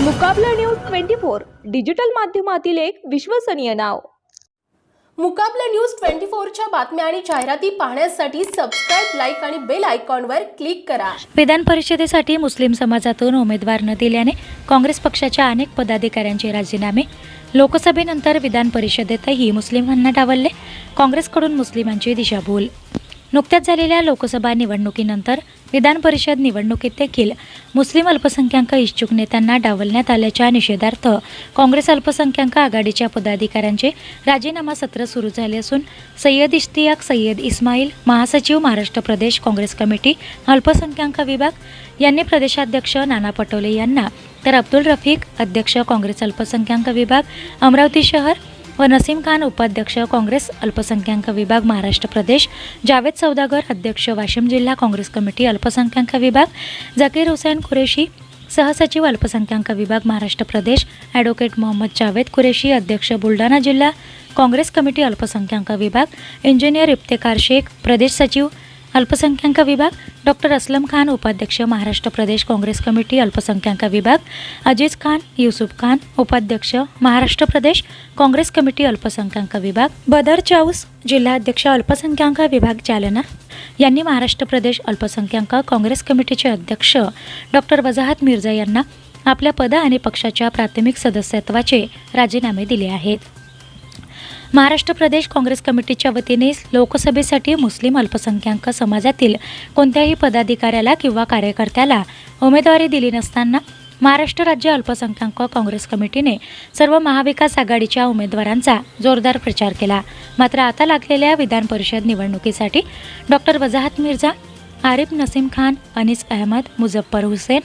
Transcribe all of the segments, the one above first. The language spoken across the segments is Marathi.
Muqabla news twenty four digital माध्यमातील एक विश्वसनीय नाव. मुकाबला न्यूज ट्वेंटी फोरच्या बातम्या आणि जाहिराती पाहण्यासाठी सबस्क्राईब लाईक आणि बेल आयकॉनवर क्लिक करा. विधान परिषदेसाठी मुस्लिम समाजातून उमेदवार न दिल्याने काँग्रेस पक्षाच्या अनेक पदाधिकाऱ्यांचे राजीनामे. लोकसभेनंतर विधान परिषदेतही मुस्लिमांना डावलले काँग्रेसकडून मुस्लिमांची दिशाभूल. नुकत्याच झालेल्या लोकसभा निवडणुकीनंतर विधान परिषद निवडणुकीत देखील मुस्लिम अल्पसंख्याक इच्छुक नेत्यांना डावलण्यात आल्याच्या निषेधार्थ काँग्रेस अल्पसंख्याक आघाडीच्या पदाधिकाऱ्यांचे राजीनामा सत्र सुरू झाले असून सय्यद इश्तियाक सय्यद इस्माईल महासचिव महाराष्ट्र प्रदेश काँग्रेस कमिटी अल्पसंख्याक विभाग यांनी प्रदेशाध्यक्ष नाना पटोले यांना तर अब्दुल रफीक अध्यक्ष काँग्रेस अल्पसंख्याक विभाग अमरावती शहर व नसीम खान उपाध्यक्ष काँग्रेस अल्पसंख्याक विभाग महाराष्ट्र प्रदेश. जावेद सौदागर अध्यक्ष वाशिम जिल्हा काँग्रेस कमिटी अल्पसंख्याक विभाग. जाकीर हुसैन कुरेशी सहसचिव अल्पसंख्याक विभाग महाराष्ट्र प्रदेश. ॲडव्होकेट मोहम्मद जावेद कुरेशी अध्यक्ष बुलढाणा जिल्हा काँग्रेस कमिटी अल्पसंख्याक विभाग. इंजिनियर इफ्तेकार शेख प्रदेश सचिव. अल्पसंख्याक विभाग डॉक्टर असलम खान उपाध्यक्ष महाराष्ट्र प्रदेश काँग्रेस कमिटी अल्पसंख्याक विभाग अजीज खान युसुफ खान उपाध्यक्ष महाराष्ट्र प्रदेश काँग्रेस कमिटी अल्पसंख्याक विभाग बदर चाऊस जिल्हाध्यक्ष अल्पसंख्याक विभाग जालना यांनी महाराष्ट्र प्रदेश अल्पसंख्याक काँग्रेस कमिटीचे अध्यक्ष डॉक्टर वजाहत मिर्झा यांना आपल्या पद आणि पक्षाच्या प्राथमिक सदस्यत्वाचे राजीनामे दिले आहेत. महाराष्ट्र प्रदेश काँग्रेस कमिटीच्या वतीने लोकसभेसाठी मुस्लिम अल्पसंख्याक समाजातील कोणत्याही पदाधिकाऱ्याला किंवा कार्यकर्त्याला उमेदवारी दिली नसताना महाराष्ट्र राज्य अल्पसंख्याक काँग्रेस कमिटीने सर्व महाविकास आघाडीच्या उमेदवारांचा जोरदार प्रचार केला. मात्र आता लागलेल्या विधान परिषद निवडणुकीसाठी डॉक्टर वजाहत मिर्झा आरिफ नसीम खान अनिस अहमद मुझफ्फर हुसेन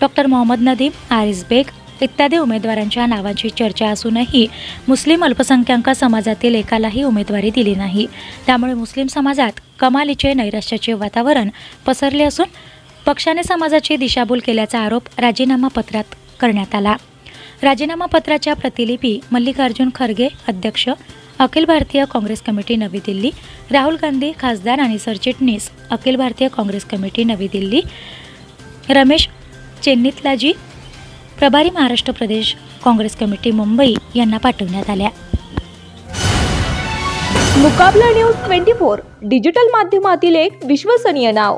डॉक्टर मोहम्मद नदीम आरिस बेग इत्यादी उमेदवारांच्या नावाची चर्चा असूनही मुस्लिम अल्पसंख्याक समाजातील एकालाही उमेदवारी दिली नाही. त्यामुळे मुस्लिम समाजात कमालीचे नैराश्याचे वातावरण पसरले असून पक्षाने समाजाची दिशाभूल केल्याचा आरोप राजीनामा पत्रात करण्यात आला. राजीनामा पत्राच्या प्रतिलिपी मल्लिकार्जुन खरगे अध्यक्ष अखिल भारतीय काँग्रेस कमिटी नवी दिल्ली राहुल गांधी खासदार आणि सरचिटणीस अखिल भारतीय काँग्रेस कमिटी नवी दिल्ली रमेश चेन्नितलाजी प्रभारी महाराष्ट्र प्रदेश काँग्रेस कमिटी मुंबई यांना पाठवण्यात आल्या. Muqabla news twenty four digital माध्यमातील एक विश्वसनीय नाव.